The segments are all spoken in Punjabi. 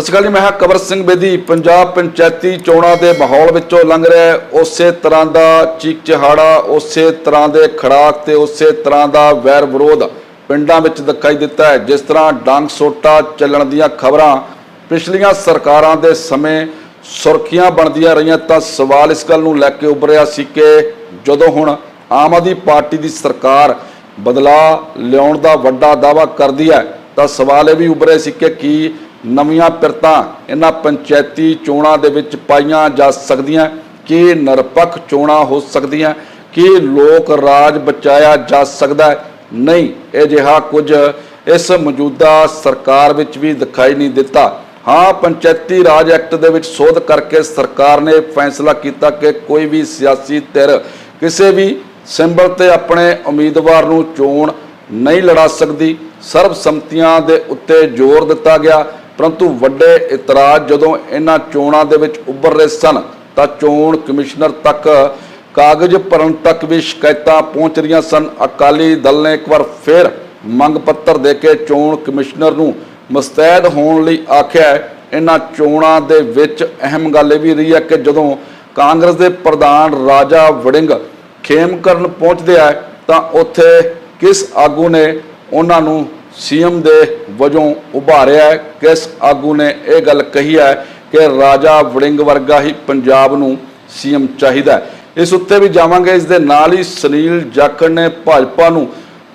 ਸਤਿ ਸ਼੍ਰੀ ਅਕਾਲ ਜੀ, ਮੈਂ ਹਾਂ ਕਵਰ ਸਿੰਘ ਬੇਦੀ। ਪੰਜਾਬ ਪੰਚਾਇਤੀ ਚੋਣਾਂ ਦੇ ਮਾਹੌਲ ਵਿੱਚੋਂ ਲੰਘ ਰਿਹਾ ਉਸੇ ਤਰ੍ਹਾਂ ਦਾ ਚੀਕ ਚਿਹਾੜਾ ਉਸੇ ਤਰ੍ਹਾਂ ਦੇ ਖੜਾਕ ਤੇ ਉਸੇ ਤਰ੍ਹਾਂ ਦਾ ਵੈਰ ਵਿਰੋਧ ਪਿੰਡਾਂ ਵਿੱਚ ਦਿਖਾਈ ਦਿੱਤਾ ਹੈ। ਜਿਸ ਤਰ੍ਹਾਂ ਡਾਂਗ ਸੋਟਾ ਚੱਲਣ ਦੀਆਂ ਖਬਰਾਂ ਪਿਛਲੀਆਂ ਸਰਕਾਰਾਂ ਦੇ ਸਮੇਂ ਸੁਰਖੀਆਂ ਬਣਦੀਆਂ ਰਹੀਆਂ, ਤਾਂ ਸਵਾਲ ਇਸ ਗੱਲ ਨੂੰ ਲੈ ਕੇ ਉੱਭਰਿਆ ਸੀ ਕਿ ਜਦੋਂ ਹੁਣ ਆਮ ਆਦਮੀ ਪਾਰਟੀ ਦੀ ਸਰਕਾਰ ਬਦਲਾਅ ਲਿਆਉਣ ਦਾ ਵੱਡਾ ਦਾਅਵਾ ਕਰਦੀ ਹੈ, ਤਾਂ ਸਵਾਲ ਇਹ ਵੀ ਉੱਭਰੇ ਸੀ ਕਿ ਕੀ ਨਵੀਆਂ ਪਿਰਤਾਂ ਇਹਨਾਂ ਪੰਚਾਇਤੀ ਚੋਣਾਂ ਦੇ ਵਿੱਚ ਪਾਈਆਂ ਜਾ ਸਕਦੀਆਂ, ਕੀ ਨਿਰਪੱਖ ਚੋਣਾਂ ਹੋ ਸਕਦੀਆਂ, ਕੀ ਲੋਕ ਰਾਜ ਬਚਾਇਆ ਜਾ ਸਕਦਾ ਨਹੀਂ ਇਹ ਜਿਹਾ ਕੁਝ ਇਸ ਮੌਜੂਦਾ ਸਰਕਾਰ ਵਿੱਚ ਵੀ ਦਿਖਾਈ ਨਹੀਂ ਦਿੱਤਾ। ਹਾਂ, ਪੰਚਾਇਤੀ ਰਾਜ ਐਕਟ ਦੇ ਵਿੱਚ ਸੋਧ ਕਰਕੇ ਸਰਕਾਰ ਨੇ ਫੈਸਲਾ ਕੀਤਾ ਕਿ ਕੋਈ ਵੀ ਸਿਆਸੀ ਧਿਰ ਕਿਸੇ ਵੀ ਸਿੰਬਲ ਤੇ ਆਪਣੇ ਉਮੀਦਵਾਰ ਨੂੰ ਚੋਣ ਨਹੀਂ ਲੜਾ ਸਕਦੀ। ਸਰਬਸੰਮਤੀਆਂ ਦੇ ਉੱਤੇ ਜ਼ੋਰ ਦਿੱਤਾ ਗਿਆ। ਪਰੰਤੂ ਵੱਡੇ ਇਤਰਾਜ਼ ਜਦੋਂ ਇਹਨਾਂ ਚੋਣਾਂ ਦੇ ਵਿੱਚ ਉੱਭਰ ਰਹੇ ਸਨ, ਤਾਂ ਚੋਣ ਕਮਿਸ਼ਨਰ ਤੱਕ ਕਾਗਜ਼ ਭਰਨ ਤੱਕ ਵੀ ਸ਼ਿਕਾਇਤਾਂ ਪਹੁੰਚ ਰਹੀਆਂ ਸਨ। ਅਕਾਲੀ ਦਲ ਨੇ ਇੱਕ ਵਾਰ ਫਿਰ ਮੰਗ ਪੱਤਰ ਦੇ ਕੇ ਚੋਣ ਕਮਿਸ਼ਨਰ ਨੂੰ ਮੁਸਤੈਦ ਹੋਣ ਲਈ ਆਖਿਆ ਹੈ। ਇਹਨਾਂ ਚੋਣਾਂ ਦੇ ਵਿੱਚ ਅਹਿਮ ਗੱਲ ਇਹ ਵੀ ਰਹੀ ਹੈ ਕਿ ਜਦੋਂ ਕਾਂਗਰਸ ਦੇ ਪ੍ਰਧਾਨ ਰਾਜਾ ਵੜਿੰਗ ਖੇਮ ਕਰਨ ਪਹੁੰਚਦੇ ਆ, ਤਾਂ ਉੱਥੇ ਕਿਸ ਆਗੂ ਨੇ ਉਹਨਾਂ ਨੂੰ ਸੀਐਮ ਦੇ ਵਜੋਂ ਉਭਾਰਿਆ ਹੈ, ਕਿਸ ਆਗੂ ਨੇ ਇਹ ਗੱਲ ਕਹੀ ਹੈ ਕਿ ਰਾਜਾ ਵੜਿੰਗ ਵਰਗਾ ਹੀ ਪੰਜਾਬ ਨੂੰ ਸੀਐਮ ਚਾਹੀਦਾ ਇਸ ਉੱਤੇ ਵੀ ਜਾਵਾਂਗੇ, ਇਸ ਦੇ ਨਾਲ ਹੀ ਸੁਨੀਲ ਜਾਖੜ ਨੇ ਭਾਜਪਾ ਨੂੰ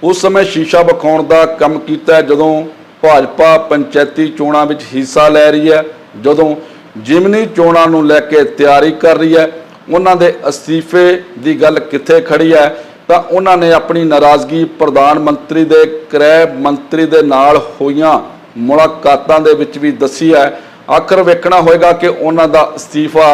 ਉਸ ਸਮੇਂ ਸ਼ੀਸ਼ਾ ਵਿਖਾਉਣ ਦਾ ਕੰਮ ਕੀਤਾ ਜਦੋਂ ਭਾਜਪਾ ਪੰਚਾਇਤੀ ਚੋਣਾਂ ਵਿੱਚ ਹਿੱਸਾ ਲੈ ਰਹੀ ਹੈ, ਜਦੋਂ ਜਿਮਨੀ ਚੋਣਾਂ ਨੂੰ ਲੈ ਕੇ ਤਿਆਰੀ ਕਰ ਰਹੀ ਹੈ। ਉਹਨਾਂ ਦੇ ਅਸਤੀਫੇ ਦੀ ਗੱਲ ਕਿੱਥੇ ਖੜੀ ਹੈ? ਤਾਂ ਉਹਨਾਂ ਨੇ ਆਪਣੀ ਨਾਰਾਜ਼ਗੀ ਪ੍ਰਧਾਨ ਮੰਤਰੀ ਦੇ ਗ੍ਰਹਿ ਮੰਤਰੀ ਦੇ ਨਾਲ ਹੋਈਆਂ ਮੁਲਾਕਾਤਾਂ ਦੇ ਵਿੱਚ ਵੀ ਦੱਸੀ ਹੈ। ਆਖਰ ਵੇਖਣਾ ਹੋਏਗਾ ਕਿ ਉਹਨਾਂ ਦਾ ਅਸਤੀਫਾ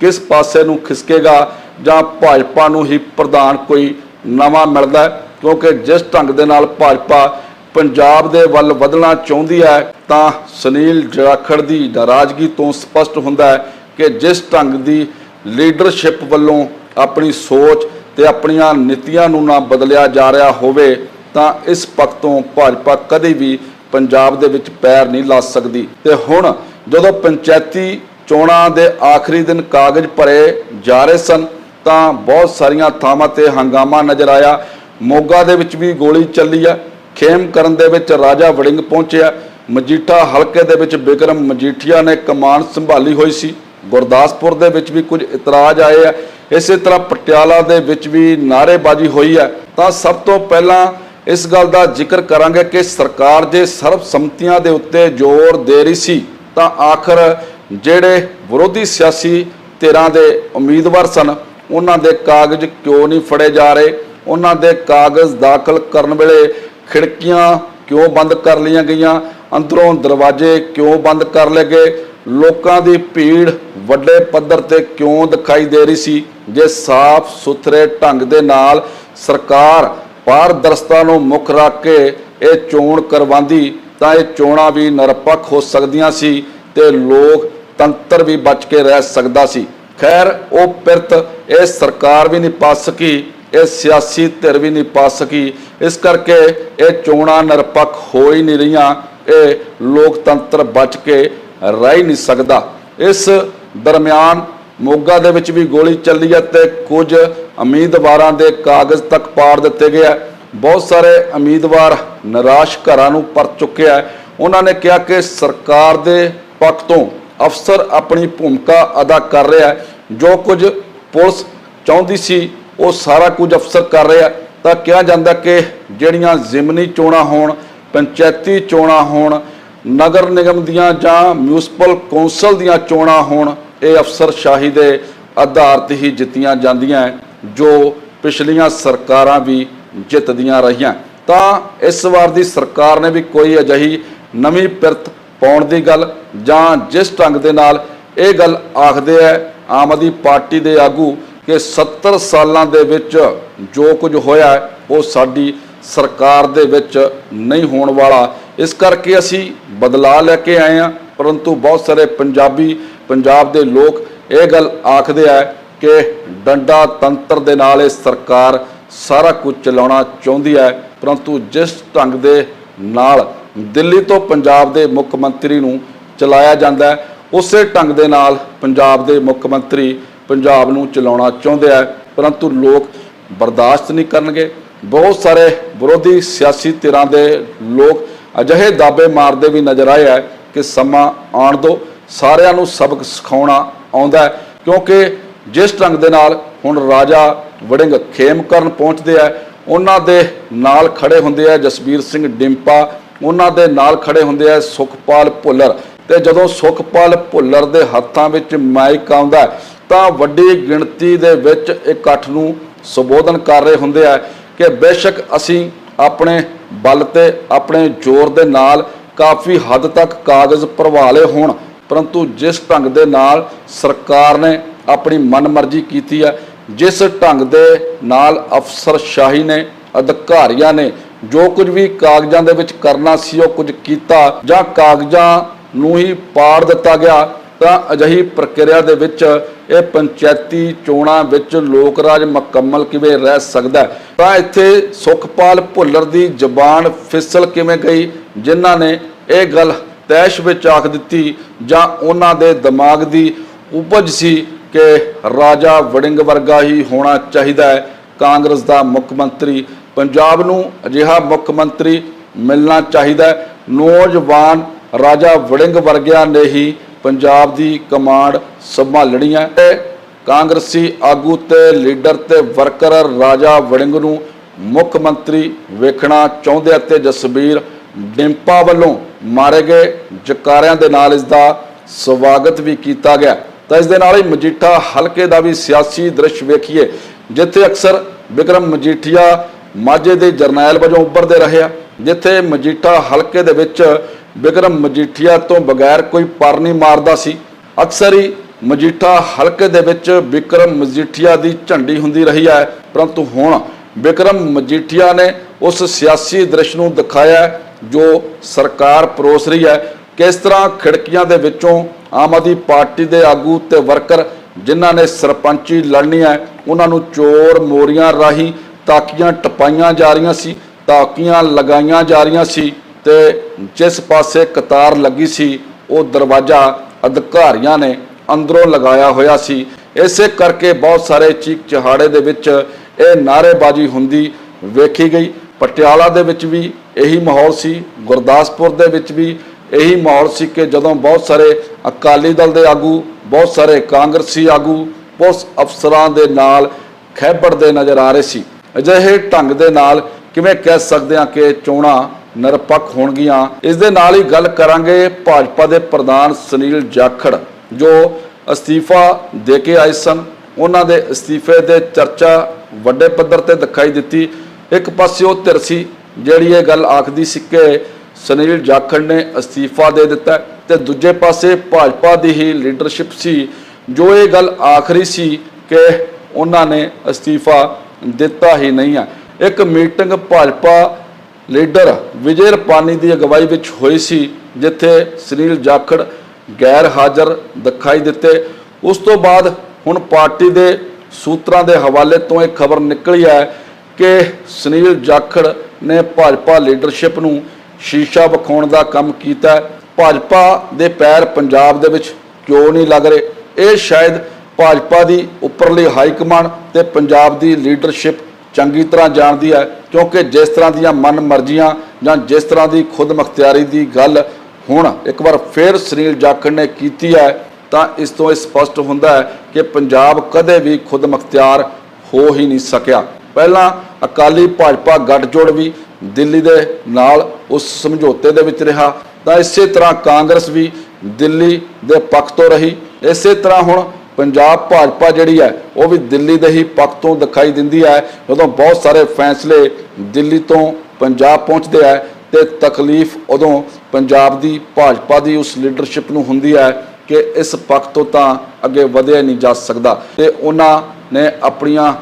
ਕਿਸ ਪਾਸੇ ਨੂੰ ਖਿਸਕੇਗਾ ਜਾਂ ਭਾਜਪਾ ਨੂੰ ਹੀ ਪ੍ਰਧਾਨ ਕੋਈ ਨਵਾਂ ਮਿਲਦਾ ਕਿਉਂਕਿ ਜਿਸ ਢੰਗ ਦੇ ਨਾਲ ਭਾਜਪਾ ਪੰਜਾਬ ਦੇ ਵੱਲ ਵਧਣਾ ਚਾਹੁੰਦੀ ਹੈ, ਤਾਂ ਸੁਨੀਲ ਜਾਖੜ ਦੀ ਨਾਰਾਜ਼ਗੀ ਤੋਂ ਸਪਸ਼ਟ ਹੁੰਦਾ ਹੈ ਕਿ ਜਿਸ ਢੰਗ ਦੀ ਲੀਡਰਸ਼ਿਪ ਵੱਲੋਂ ਆਪਣੀ ਸੋਚ ਤੇ ਆਪਣੀਆਂ ਨੀਤੀਆਂ ਨੂੰ ਨਾ ਬਦਲਿਆ ਜਾ ਰਿਹਾ ਹੋਵੇ, ਤਾਂ ਇਸ ਪੱਖ ਤੋਂ ਭਾਜਪਾ ਕਦੇ ਵੀ ਪੰਜਾਬ ਦੇ ਵਿੱਚ ਪੈਰ ਨਹੀਂ ਲਾ ਸਕਦੀ। ਤੇ ਹੁਣ ਜਦੋਂ ਪੰਚਾਇਤੀ ਚੋਣਾਂ ਦੇ ਆਖਰੀ ਦਿਨ ਕਾਗਜ਼ ਭਰੇ ਜਾ ਰਹੇ ਸਨ, ਤਾਂ ਬਹੁਤ ਸਾਰੀਆਂ ਥਾਵਾਂ ਤੇ ਹੰਗਾਮਾ ਨਜ਼ਰ ਆਇਆ। ਮੋਗਾ ਦੇ ਵਿੱਚ ਵੀ ਗੋਲੀ ਚੱਲੀ ਆ। ਖੇਮ ਕਰਨ ਦੇ ਵਿੱਚ ਰਾਜਾ ਵੜਿੰਗ ਪਹੁੰਚਿਆ। ਮਜੀਠਾ ਹਲਕੇ ਦੇ ਵਿੱਚ ਬਿਕਰਮ ਮਜੀਠੀਆ ਨੇ ਕਮਾਨ ਸੰਭਾਲੀ ਹੋਈ ਸੀ। ਗੁਰਦਾਸਪੁਰ ਦੇ ਵਿੱਚ ਵੀ ਕੁਝ ਇਤਰਾਜ਼ ਆਏ ਆ। ਇਸੇ ਤਰ੍ਹਾਂ ਪਟਿਆਲਾ ਦੇ ਵਿੱਚ ਵੀ ਨਾਅਰੇਬਾਜ਼ੀ ਹੋਈ ਹੈ ਤਾਂ ਸਭ ਤੋਂ ਪਹਿਲਾਂ ਇਸ ਗੱਲ ਦਾ ਜ਼ਿਕਰ ਕਰਾਂਗੇ ਕਿ ਸਰਕਾਰ ਜੇ ਸਰਬਸੰਮਤੀਆਂ ਦੇ ਉੱਤੇ ਜ਼ੋਰ ਦੇ ਰਹੀ ਸੀ, ਤਾਂ ਆਖਰ ਜਿਹੜੇ ਵਿਰੋਧੀ ਸਿਆਸੀ ਧਿਰਾਂ ਦੇ ਉਮੀਦਵਾਰ ਸਨ, ਉਹਨਾਂ ਦੇ ਕਾਗਜ਼ ਕਿਉਂ ਨਹੀਂ ਫੜੇ ਜਾ ਰਹੇ? ਉਹਨਾਂ ਦੇ ਕਾਗਜ਼ ਦਾਖਲ ਕਰਨ ਵੇਲੇ ਖਿੜਕੀਆਂ ਕਿਉਂ ਬੰਦ ਕਰ ਲਈਆਂ ਗਈਆਂ? ਅੰਦਰੋਂ ਦਰਵਾਜ਼ੇ ਕਿਉਂ ਬੰਦ ਕਰ ਲਏ ਗਏ? ਲੋਕਾਂ ਦੀ ਭੀੜ ਵੱਡੇ ਪੱਧਰ ਤੇ ਕਿਉਂ ਦਿਖਾਈ ਦੇ ਰਹੀ ਸੀ? ਜੇ ਸਾਫ਼ ਸੁਥਰੇ ਢੰਗ ਦੇ ਨਾਲ ਸਰਕਾਰ ਪਾਰਦਰਸ਼ਤਾ ਨੂੰ ਮੁੱਖ ਰੱਖ ਕੇ ਇਹ ਚੋਣ ਕਰਵਾਉਂਦੀ, ਤਾਂ ਇਹ ਚੋਣਾਂ ਵੀ ਨਿਰਪੱਖ ਹੋ ਸਕਦੀਆਂ ਸੀ ਤੇ ਲੋਕਤੰਤਰ ਵੀ ਬਚ ਕੇ ਰਹਿ ਸਕਦਾ ਸੀ। ਖੈਰ, ਉਹ ਪਿਰਤ ਇਹ ਸਰਕਾਰ ਵੀ ਨਹੀਂ ਪਾ ਸਕੀ, ਇਹ ਸਿਆਸੀ ਧਿਰ ਵੀ ਨਹੀਂ ਪਾ ਸਕੀ। ਇਸ ਕਰਕੇ ਇਹ ਚੋਣਾਂ ਨਿਰਪੱਖ ਹੋ ਹੀ ਨਹੀਂ ਰਹੀਆਂ, ਇਹ ਲੋਕਤੰਤਰ ਬਚ ਕੇ ਰਹਿ ਨਹੀਂ ਸਕਦਾ। ਇਸ ਦਰਮਿਆਨ ਮੋਗਾ ਦੇ ਵਿੱਚ ਵੀ ਗੋਲੀ ਚੱਲੀ ਹੈ ਤੇ ਕੁਝ ਉਮੀਦਵਾਰਾਂ ਦੇ ਕਾਗਜ਼ ਤੱਕ ਪਾੜ ਦਿੱਤੇ ਗਏ ਹੈ। ਬਹੁਤ ਸਾਰੇ ਉਮੀਦਵਾਰ ਨਿਰਾਸ਼ ਘਰਾਂ ਨੂੰ ਪਰਤ ਚੁੱਕੇ ਹੈ। ਉਹਨਾਂ ਨੇ ਕਿਹਾ ਕਿ ਸਰਕਾਰ ਦੇ ਪੱਖ ਤੋਂ ਅਫਸਰ ਆਪਣੀ ਭੂਮਿਕਾ ਅਦਾ ਕਰ ਰਿਹਾ ਜੋ ਕੁਝ ਪੁਲਿਸ ਚਾਹੁੰਦੀ ਸੀ, ਉਹ ਸਾਰਾ ਕੁਝ ਅਫਸਰ ਕਰ ਰਿਹਾ ਤਾਂ ਕਿਹਾ ਜਾਂਦਾ ਕਿ ਜਿਹੜੀਆਂ ਜ਼ਿਮਨੀ ਚੋਣਾਂ ਹੋਣ, ਪੰਚਾਇਤੀ ਚੋਣਾਂ ਹੋਣ ਨਗਰ ਨਿਗਮ ਦੀਆਂ ਜਾਂ ਮਿਊਨਿਸਪਲ ਕੌਂਸਲ ਦੀਆਂ ਚੋਣਾਂ ਹੋਣ ਇਹ ਅਫਸਰਸ਼ਾਹੀ ਦੇ ਆਧਾਰ ਤੇ ਹੀ ਜਿੱਤੀਆਂ ਜਾਂਦੀਆਂ ਹੈ, ਜੋ ਪਿਛਲੀਆਂ ਸਰਕਾਰਾਂ ਵੀ ਜਿੱਤਦੀਆਂ ਰਹੀਆਂ। ਤਾਂ ਇਸ ਵਾਰ ਦੀ ਸਰਕਾਰ ਨੇ ਵੀ ਕੋਈ ਅਜਿਹੀ ਨਵੀਂ ਪਿਰਤ ਪਾਉਣ ਦੀ ਗੱਲ ਜਾਂ ਜਿਸ ਢੰਗ ਦੇ ਨਾਲ ਇਹ ਗੱਲ ਆਖਦੇ ਹੈ ਆਮ ਆਦਮੀ ਪਾਰਟੀ ਦੇ ਆਗੂ ਕਿ 70 ਸਾਲਾਂ ਦੇ ਵਿੱਚ ਜੋ ਕੁਝ ਹੋਇਆ ਉਹ ਸਾਡੀ ਸਰਕਾਰ ਦੇ ਵਿੱਚ ਨਹੀਂ ਹੋਣ ਵਾਲਾ ਇਸ ਕਰਕੇ ਅਸੀਂ ਬਦਲਾਅ ਲੈ ਕੇ ਆਏ ਹਾਂ, ਪਰੰਤੂ ਬਹੁਤ ਸਾਰੇ ਪੰਜਾਬੀ, ਪੰਜਾਬ ਦੇ ਲੋਕ ਇਹ ਗੱਲ ਆਖਦੇ ਆ ਕਿ ਡੰਡਾ ਤੰਤਰ ਦੇ ਨਾਲ ਇਹ ਸਰਕਾਰ ਸਾਰਾ ਕੁਝ ਚਲਾਉਣਾ ਚਾਹੁੰਦੀ ਹੈ। ਪਰੰਤੂ ਜਿਸ ਢੰਗ ਦੇ ਨਾਲ ਦਿੱਲੀ ਤੋਂ ਪੰਜਾਬ ਦੇ ਮੁੱਖ ਮੰਤਰੀ ਨੂੰ ਚਲਾਇਆ ਜਾਂਦਾ ਹੈ, ਉਸੇ ਢੰਗ ਦੇ ਨਾਲ ਪੰਜਾਬ ਦੇ ਮੁੱਖ ਮੰਤਰੀ ਪੰਜਾਬ ਨੂੰ ਚਲਾਉਣਾ ਚਾਹੁੰਦੇ ਆ। ਪਰੰਤੂ ਲੋਕ ਬਰਦਾਸ਼ਤ ਨਹੀਂ ਕਰਨਗੇ। ਬਹੁਤ ਸਾਰੇ ਵਿਰੋਧੀ ਸਿਆਸੀ ਧਿਰਾਂ ਦੇ ਲੋਕ ਅਜਿਹੇ ਦਾਬੇ ਮਾਰਦੇ ਵੀ ਨਜ਼ਰ ਆਏ ਹੈ ਕਿ ਸਮਾਂ ਆਉਣ ਦੋ, ਸਾਰਿਆਂ ਨੂੰ ਸਬਕ ਸਿਖਾਉਣਾ ਆਉਂਦਾ ਕਿਉਂਕਿ ਜਿਸ ਢੰਗ ਦੇ ਨਾਲ ਹੁਣ ਰਾਜਾ ਵੜਿੰਗ ਖੇਮ ਕਰਨ ਪਹੁੰਚਦੇ ਆ, ਉਹਨਾਂ ਦੇ ਨਾਲ ਖੜੇ ਹੁੰਦੇ ਆ ਜਸਬੀਰ ਸਿੰਘ ਡਿੰਪਾ, ਉਹਨਾਂ ਦੇ ਨਾਲ ਖੜੇ ਹੁੰਦੇ ਆ ਸੁਖਪਾਲ ਭੁੱਲਰ ਤੇ ਜਦੋਂ ਸੁਖਪਾਲ ਭੁੱਲਰ ਦੇ ਹੱਥਾਂ ਵਿੱਚ ਮਾਈਕ ਆਉਂਦਾ ਤਾਂ ਵੱਡੀ ਗਿਣਤੀ ਦੇ ਵਿੱਚ ਇਕੱਠ ਨੂੰ ਸੰਬੋਧਨ ਕਰ ਰਹੇ ਹੁੰਦੇ ਆ ਕਿ ਬੇਸ਼ੱਕ ਅਸੀਂ ਆਪਣੇ ਬਲ ਤੇ ਆਪਣੇ ਜ਼ੋਰ ਦੇ ਨਾਲ ਕਾਫੀ ਹੱਦ ਤੱਕ ਕਾਗਜ਼ ਭਰਵਾ ਲਏ ਹੋਣ, ਪਰੰਤੂ ਜਿਸ ਢੰਗ ਦੇ ਨਾਲ ਸਰਕਾਰ ਨੇ ਆਪਣੀ ਮਨਮਰਜ਼ੀ ਕੀਤੀ ਹੈ, ਜਿਸ ਢੰਗ ਦੇ ਨਾਲ ਅਫਸਰਸ਼ਾਹੀ ਨੇ, ਅਧਿਕਾਰੀਆਂ ਨੇ ਜੋ ਕੁਝ ਵੀ ਕਾਗਜ਼ਾਂ ਦੇ ਵਿੱਚ ਕਰਨਾ ਸੀ, ਉਹ ਕੁਝ ਕੀਤਾ ਜਾਂ ਕਾਗਜ਼ਾਂ ਨੂੰ ਹੀ ਪਾੜ ਦਿੱਤਾ ਗਿਆ, ਤਾਂ ਅਜਿਹੀ ਪ੍ਰਕਿਰਿਆ ਦੇ ਵਿੱਚ ਇਹ ਪੰਚਾਇਤੀ ਚੋਣਾਂ ਵਿੱਚ ਲੋਕ ਰਾਜ ਮੁਕੰਮਲ ਕਿਵੇਂ ਰਹਿ ਸਕਦਾ ਤਾਂ ਇੱਥੇ ਸੁਖਪਾਲ ਭੁੱਲਰ ਦੀ ਜ਼ਬਾਨ ਫਿਸਲ ਕਿਵੇਂ ਗਈ? ਜਿਨ੍ਹਾਂ ਨੇ ਇਹ ਗੱਲ ਤੈਸ਼ ਵਿੱਚ ਆਖ ਦਿੱਤੀ ਜਾਂ ਉਹਨਾਂ ਦੇ ਦਿਮਾਗ ਦੀ ਉਪਜ ਸੀ ਕਿ ਰਾਜਾ ਵੜਿੰਗ ਵਰਗਾ ਹੀ ਹੋਣਾ ਚਾਹੀਦਾ ਹੈ? ਕਾਂਗਰਸ ਦਾ ਮੁੱਖ ਮੰਤਰੀ, ਪੰਜਾਬ ਨੂੰ ਅਜਿਹਾ ਮੁੱਖ ਮੰਤਰੀ ਮਿਲਣਾ ਚਾਹੀਦਾ ਨੌਜਵਾਨ ਰਾਜਾ ਵੜਿੰਗ ਵਰਗਿਆਂ ਨੇ ਹੀ ਪੰਜਾਬ ਦੀ ਕਮਾਂਡ ਸੰਭਾਲਣੀ ਹੈ ਤੇ ਕਾਂਗਰਸੀ ਆਗੂ ਤੇ ਲੀਡਰ ਤੇ ਵਰਕਰ ਰਾਜਾ ਵੜਿੰਗ ਨੂੰ ਮੁੱਖ ਮੰਤਰੀ ਵੇਖਣਾ ਚਾਹੁੰਦੇ ਅਤੇ ਜਸਬੀਰ ਡਿੰਪਾ ਵੱਲੋਂ ਮਾਰੇ ਗਏ ਜਕਾਰਿਆਂ ਦੇ ਨਾਲ ਇਸ ਦਾ ਸਵਾਗਤ ਵੀ ਕੀਤਾ ਗਿਆ। ਤਾਂ ਇਸ ਦੇ ਨਾਲ ਹੀ ਮਜੀਠਾ ਹਲਕੇ ਦਾ ਵੀ ਸਿਆਸੀ ਦ੍ਰਿਸ਼ ਵੇਖੀਏ, ਜਿੱਥੇ ਅਕਸਰ ਵਿਕਰਮ ਮਜੀਠੀਆ ਮਾਝੇ ਦੇ ਜਰਨੈਲ ਵਜੋਂ ਉੱਭਰਦੇ ਰਹੇ ਆ, ਜਿੱਥੇ ਮਜੀਠਾ ਹਲਕੇ ਦੇ ਵਿੱਚ ਬਿਕਰਮ ਮਜੀਠੀਆ ਤੋਂ ਬਗੈਰ ਕੋਈ ਪਰ ਨਹੀਂ ਮਾਰਦਾ ਸੀ। ਅਕਸਰ ਹੀ ਮਜੀਠਾ ਹਲਕੇ ਦੇ ਵਿੱਚ ਬਿਕਰਮ ਮਜੀਠੀਆ ਦੀ ਝੰਡੀ ਹੁੰਦੀ ਰਹੀ ਹੈ। ਪਰੰਤੂ ਹੁਣ ਬਿਕਰਮ ਮਜੀਠੀਆ ਨੇ ਉਸ ਸਿਆਸੀ ਦ੍ਰਿਸ਼ ਨੂੰ ਦਿਖਾਇਆ ਜੋ ਸਰਕਾਰ ਪਰੋਸ ਰਹੀ ਹੈ। ਕਿਸ ਤਰ੍ਹਾਂ ਖਿੜਕੀਆਂ ਦੇ ਵਿੱਚੋਂ ਆਮ ਆਦਮੀ ਪਾਰਟੀ ਦੇ ਆਗੂ ਤੇ ਵਰਕਰ, ਜਿਨ੍ਹਾਂ ਨੇ ਸਰਪੰਚੀ ਲੜਨੀ ਹੈ, ਉਹਨਾਂ ਨੂੰ ਚੋਰ ਮੋਰੀਆਂ ਰਾਹੀਂ ਤਾਕੀਆਂ ਟਪਾਈਆਂ ਜਾ ਰਹੀਆਂ ਸੀ, ਤਾਕੀਆਂ ਲਗਾਈਆਂ ਜਾ ਰਹੀਆਂ ਸੀ। ਤੇ ਜਿਸ ਪਾਸੇ ਕਤਾਰ ਲੱਗੀ ਸੀ, ਉਹ ਦਰਵਾਜ਼ਾ ਅਧਿਕਾਰੀਆਂ ਨੇ ਅੰਦਰੋਂ ਲਗਾਇਆ ਹੋਇਆ ਸੀ। ਇਸੇ ਕਰਕੇ ਬਹੁਤ ਸਾਰੇ ਚੀਕ ਚਹਾੜੇ ਦੇ ਵਿੱਚ ਇਹ ਨਾਅਰੇਬਾਜ਼ੀ ਹੁੰਦੀ ਵੇਖੀ ਗਈ। ਪਟਿਆਲਾ ਦੇ ਵਿੱਚ ਵੀ ਇਹੀ ਮਾਹੌਲ ਸੀ, ਗੁਰਦਾਸਪੁਰ ਦੇ ਵਿੱਚ ਵੀ ਇਹੀ ਮਾਹੌਲ ਸੀ ਕਿ ਜਦੋਂ ਬਹੁਤ ਸਾਰੇ ਅਕਾਲੀ ਦਲ ਦੇ ਆਗੂ, ਬਹੁਤ ਸਾਰੇ ਕਾਂਗਰਸੀ ਆਗੂ, ਪੁਲਿਸ ਅਫਸਰਾਂ ਦੇ ਨਾਲ ਖੈਬੜਦੇ ਨਜ਼ਰ ਆ ਰਹੇ ਸੀ। ਅਜਿਹੇ ਢੰਗ ਦੇ ਨਾਲ ਕਿਵੇਂ ਕਹਿ ਸਕਦੇ ਹਾਂ ਕਿ ਚੋਣਾਂ ਨਿਰਪੱਖ ਹੋਣਗੀਆਂ। ਇਸ ਦੇ ਨਾਲ ਹੀ ਗੱਲ ਕਰਾਂਗੇ ਭਾਜਪਾ ਦੇ ਪ੍ਰਧਾਨ ਸੁਨੀਲ ਜਾਖੜ, ਜੋ ਅਸਤੀਫਾ ਦੇ ਕੇ ਆਏ ਸਨ। ਉਹਨਾਂ ਦੇ ਅਸਤੀਫੇ ਦੇ ਚਰਚਾ ਵੱਡੇ ਪੱਧਰ ਤੇ ਦਿਖਾਈ ਦਿੱਤੀ। ਇੱਕ ਪਾਸੇ ਉਹ ਧਿਰ ਸੀ, ਜਿਹੜੀ ਇਹ ਗੱਲ ਆਖਦੀ ਸੀ ਕਿ ਸੁਨੀਲ ਜਾਖੜ ਨੇ ਅਸਤੀਫਾ ਦੇ ਦਿੱਤਾ ਹੈ ਤੇ ਦੂਜੇ ਪਾਸੇ ਭਾਜਪਾ ਦੀ ਹੀ ਲੀਡਰਸ਼ਿਪ ਸੀ, ਜੋ ਇਹ ਗੱਲ ਆਖਰੀ ਸੀ ਕਿ ਉਹਨਾਂ ਨੇ ਅਸਤੀਫਾ ਦਿੱਤਾ ਹੀ ਨਹੀਂ ਹੈ। ਇੱਕ ਮੀਟਿੰਗ ਭਾਜਪਾ ਲੀਡਰ ਵਿਜੇ ਰਪਾਨੀ ਦੀ ਅਗਵਾਈ ਵਿੱਚ ਹੋਈ ਸੀ, ਜਿੱਥੇ ਸੁਨੀਲ ਜਾਖੜ ਗੈਰ ਹਾਜ਼ਰ ਦਿਖਾਈ ਦਿੱਤੇ। ਉਸ ਤੋਂ ਬਾਅਦ ਹੁਣ ਪਾਰਟੀ ਦੇ ਸੂਤਰਾਂ ਦੇ ਹਵਾਲੇ ਤੋਂ ਇਹ ਖਬਰ ਨਿਕਲੀ ਹੈ ਕਿ ਸੁਨੀਲ ਜਾਖੜ ਨੇ ਭਾਜਪਾ ਲੀਡਰਸ਼ਿਪ ਨੂੰ ਸ਼ੀਸ਼ਾ ਵਿਖਾਉਣ ਦਾ ਕੰਮ ਕੀਤਾ ਭਾਜਪਾ ਦੇ ਪੈਰ ਪੰਜਾਬ ਦੇ ਵਿੱਚ ਕਿਉਂ ਨਹੀਂ ਲੱਗ ਰਹੇ? ਇਹ ਸ਼ਾਇਦ ਭਾਜਪਾ ਦੀ ਉੱਪਰਲੀ ਹਾਈ ਕਮਾਂਡ ਤੇ ਪੰਜਾਬ ਦੀ ਲੀਡਰਸ਼ਿਪ ਚੰਗੀ ਤਰ੍ਹਾਂ ਜਾਣਦੀ ਹੈ। ਕਿਉਂਕਿ ਜਿਸ ਤਰ੍ਹਾਂ ਦੀਆਂ ਮਨ ਮਰਜ਼ੀਆਂ ਜਾਂ ਜਿਸ ਤਰ੍ਹਾਂ ਦੀ ਖੁਦਮੁਖਤਿਆਰੀ ਦੀ ਗੱਲ ਹੁਣ ਇੱਕ ਵਾਰ ਫੇਰ ਸੁਨੀਲ ਜਾਖੜ ਨੇ ਕੀਤੀ ਹੈ, ਤਾਂ ਇਸ ਤੋਂ ਇਹ ਸਪਸ਼ਟ ਹੁੰਦਾ ਹੈ ਕਿ ਪੰਜਾਬ ਕਦੇ ਵੀ ਖੁਦ ਮੁਖਤਿਆਰ ਹੋ ਹੀ ਨਹੀਂ ਸਕਿਆ। ਪਹਿਲਾਂ ਅਕਾਲੀ ਭਾਜਪਾ ਗੱਠਜੋੜ ਵੀ ਦਿੱਲੀ ਦੇ ਨਾਲ ਉਸ ਸਮਝੌਤੇ ਦੇ ਵਿੱਚ ਰਿਹਾ, ਤਾਂ ਇਸੇ ਤਰ੍ਹਾਂ ਕਾਂਗਰਸ ਵੀ ਦਿੱਲੀ ਦੇ ਪੱਖ ਤੋਂ ਰਹੀ। ਇਸੇ ਤਰ੍ਹਾਂ ਹੁਣ ਪੰਜਾਬ ਭਾਜਪਾ ਜਿਹੜੀ ਹੈ, ਉਹ ਵੀ ਦਿੱਲੀ ਦੇ ਹੀ ਪੱਖ ਤੋਂ ਦਿਖਾਈ ਦਿੰਦੀ ਹੈ। ਜਦੋਂ ਬਹੁਤ ਸਾਰੇ ਫੈਸਲੇ ਦਿੱਲੀ ਤੋਂ ਪੰਜਾਬ ਪਹੁੰਚਦੇ ਹੈ ਤੇ ਤਕਲੀਫ ਉਦੋਂ ਪੰਜਾਬ ਦੀ ਭਾਜਪਾ ਦੀ ਉਸ ਲੀਡਰਸ਼ਿਪ ਨੂੰ ਹੁੰਦੀ ਹੈ ਕਿ ਇਸ ਪੱਖ ਤੋਂ ਤਾਂ ਅੱਗੇ ਵਧਿਆ ਨਹੀਂ ਜਾ ਸਕਦਾ। ਤੇ ਉਹਨਾਂ ਨੇ ਆਪਣੀਆਂ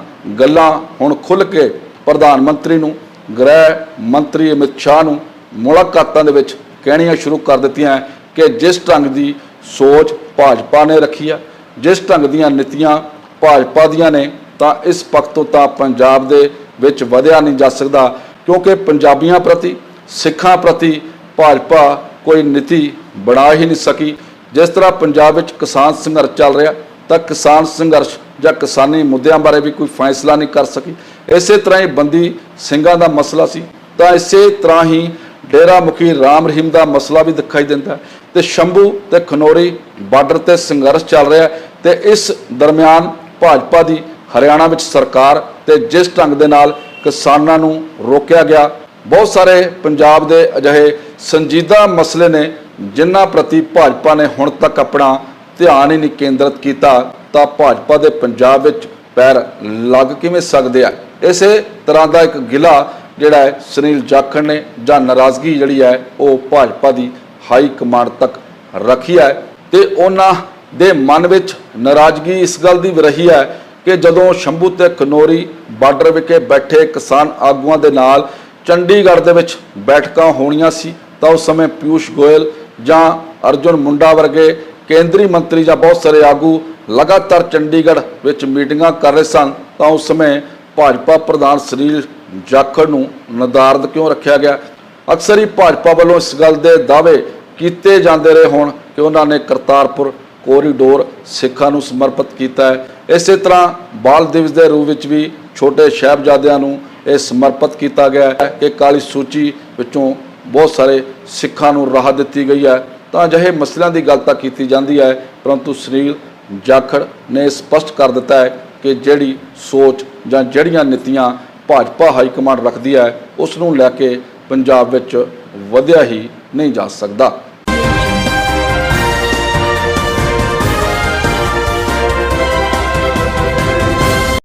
ਗੱਲਾਂ ਹੁਣ ਖੁੱਲ ਕੇ ਪ੍ਰਧਾਨ ਮੰਤਰੀ ਨੂੰ, ਗ੍ਰਹਿ ਮੰਤਰੀ ਅਮਿਤ ਸ਼ਾਹ ਨੂੰ ਮੁਲਾਕਾਤਾਂ ਦੇ ਵਿੱਚ ਕਹਿਣੀਆਂ ਸ਼ੁਰੂ ਕਰ ਦਿੱਤੀਆਂ ਕਿ ਜਿਸ ਢੰਗ ਦੀ ਸੋਚ ਭਾਜਪਾ ਨੇ ਰੱਖੀ ਆ ਜਿਸ ਢੰਗ ਦੀਆਂ ਨੀਤੀਆਂ ਭਾਜਪਾ ਦੀਆਂ ਨੇ, ਤਾਂ ਇਸ ਪੱਖ ਤੋਂ ਤਾਂ ਪੰਜਾਬ ਦੇ ਵਿੱਚ ਵਧਿਆ ਨਹੀਂ ਜਾ ਸਕਦਾ, ਕਿਉਂਕਿ ਪੰਜਾਬੀਆਂ ਪ੍ਰਤੀ, ਸਿੱਖਾਂ ਪ੍ਰਤੀ ਭਾਜਪਾ ਕੋਈ ਨੀਤੀ ਬਣਾ ਹੀ ਨਹੀਂ ਸਕੀ। ਜਿਸ ਤਰ੍ਹਾਂ ਪੰਜਾਬ ਵਿੱਚ ਕਿਸਾਨ ਸੰਘਰਸ਼ ਚੱਲ ਰਿਹਾ, ਤਾਂ ਕਿਸਾਨ ਸੰਘਰਸ਼ ਜਾਂ ਕਿਸਾਨੀ ਮੁੱਦਿਆਂ ਬਾਰੇ ਵੀ ਕੋਈ ਫੈਸਲਾ ਨਹੀਂ ਕਰ ਸਕੀ। ਇਸੇ ਤਰ੍ਹਾਂ ਹੀ ਬੰਦੀ ਸਿੰਘਾਂ ਦਾ ਮਸਲਾ ਸੀ, ਤਾਂ ਇਸੇ ਤਰ੍ਹਾਂ ਹੀ ਡੇਰਾ ਮੁਖੀ ਰਾਮ ਰਹੀਮ ਦਾ ਮਸਲਾ ਵੀ ਦਿਖਾਈ ਦਿੰਦਾ ਹੈ। ਤੇ ਸ਼ੰਭੂ ਤੇ ਖਨੋਰੀ ਬਾਰਡਰ ਤੇ ਸੰਘਰਸ਼ ਚੱਲ ਰਿਹਾ ਤੇ ਇਸ ਦਰਮਿਆਨ ਭਾਜਪਾ ਦੀ ਹਰਿਆਣਾ ਵਿੱਚ ਸਰਕਾਰ ਤੇ ਜਿਸ ਢੰਗ ਦੇ ਨਾਲ ਕਿਸਾਨਾਂ ਨੂੰ ਰੋਕਿਆ ਗਿਆ, ਬਹੁਤ ਸਾਰੇ ਪੰਜਾਬ ਦੇ ਅਜਿਹੇ ਸੰਜੀਦਾ ਮਸਲੇ ਨੇ ਜਿਨ੍ਹਾਂ ਪ੍ਰਤੀ ਭਾਜਪਾ ਨੇ ਹੁਣ ਤੱਕ ਆਪਣਾ ਧਿਆਨ ਹੀ ਨਹੀਂ ਕੇਂਦਰਿਤ ਕੀਤਾ, ਤਾਂ ਭਾਜਪਾ ਦੇ ਪੰਜਾਬ ਵਿੱਚ ਪੈਰ ਲੱਗ ਕਿਵੇਂ ਸਕਦੇ ਆ? ਇਸੇ ਤਰ੍ਹਾਂ ਦਾ ਇੱਕ ਗਿਲਾ ਜਿਹੜਾ ਹੈ, ਸੁਨੀਲ ਜਾਖੜ ਨੇ ਜਾਂ ਨਾਰਾਜ਼ਗੀ ਜਿਹੜੀ ਹੈ, ਉਹ ਭਾਜਪਾ ਦੀ ਹਾਈ ਕਮਾਂਡ ਤੱਕ ਰੱਖੀ ਹੈ ਤੇ ਉਹਨਾਂ ਦੇ ਮਨ ਵਿੱਚ ਨਾਰਾਜ਼ਗੀ ਇਸ ਗੱਲ ਦੀ ਰਹੀ ਹੈ ਕਿ ਜਦੋਂ ਸ਼ੰਭੂ ਤੇ ਕਨੋਰੀ ਬਾਰਡਰ ਵਿਖੇ ਬੈਠੇ ਕਿਸਾਨ ਆਗੂਆਂ ਦੇ ਨਾਲ ਚੰਡੀਗੜ੍ਹ ਦੇ ਵਿੱਚ ਬੈਠਕਾਂ ਹੋਣੀਆਂ ਸੀ, ਤਾਂ ਉਸ ਸਮੇਂ ਪਿਊਸ਼ ਗੋਇਲ ਜਾਂ ਅਰਜੁਨ ਮੁੰਡਾ ਵਰਗੇ ਕੇਂਦਰੀ ਮੰਤਰੀ ਜਾਂ ਬਹੁਤ ਸਾਰੇ ਆਗੂ ਲਗਾਤਾਰ ਚੰਡੀਗੜ੍ਹ ਵਿੱਚ ਮੀਟਿੰਗਾਂ ਕਰ ਰਹੇ ਸਨ, ਤਾਂ ਉਸ ਸਮੇਂ ਭਾਜਪਾ ਪ੍ਰਧਾਨ ਸੁਨੀਲ ਜਾਖੜ ਨੂੰ ਨਦਾਰਦ ਕਿਉਂ ਰੱਖਿਆ ਗਿਆ? ਅਕਸਰ ਹੀ ਭਾਜਪਾ ਵੱਲੋਂ ਇਸ ਗੱਲ ਦੇ ਦਾਅਵੇ ਕੀਤੇ ਜਾਂਦੇ ਰਹੇ ਹੋਣ ਕਿ ਉਹਨਾਂ ਨੇ ਕਰਤਾਰਪੁਰ ਕੋਰੀਡੋਰ ਸਿੱਖਾਂ ਨੂੰ ਸਮਰਪਿਤ ਕੀਤਾ ਹੈ। ਇਸੇ ਤਰ੍ਹਾਂ ਬਾਲ ਦਿਵਸ ਦੇ ਰੂਪ ਵਿੱਚ ਵੀ ਛੋਟੇ ਸਾਹਿਬਜ਼ਾਦਿਆਂ ਨੂੰ ਇਹ ਸਮਰਪਿਤ ਕੀਤਾ ਗਿਆ ਹੈ। ਕਿ ਕਾਲੀ ਸੂਚੀ ਵਿੱਚੋਂ ਬਹੁਤ ਸਾਰੇ ਸਿੱਖਾਂ ਨੂੰ ਰਾਹ ਦਿੱਤੀ ਗਈ ਹੈ। ਤਾਂ ਅਜਿਹੇ ਮਸਲਿਆਂ ਦੀ ਗੱਲ ਤਾਂ ਕੀਤੀ ਜਾਂਦੀ ਹੈ, ਪਰੰਤੂ ਸੁਨੀਲ ਜਾਖੜ ਨੇ ਸਪਸ਼ਟ ਕਰ ਦਿੱਤਾ ਹੈ ਕਿ ਜਿਹੜੀ ਸੋਚ ਜਾਂ ਜਿਹੜੀਆਂ ਨੀਤੀਆਂ ਭਾਜਪਾ ਹਾਈ ਕਮਾਂਡ ਰੱਖਦੀ ਹੈ, ਉਸ ਨੂੰ ਲੈ ਕੇ ਪੰਜਾਬ ਵਿੱਚ ਵਧਿਆ ਹੀ ਨਹੀਂ ਜਾ ਸਕਦਾ।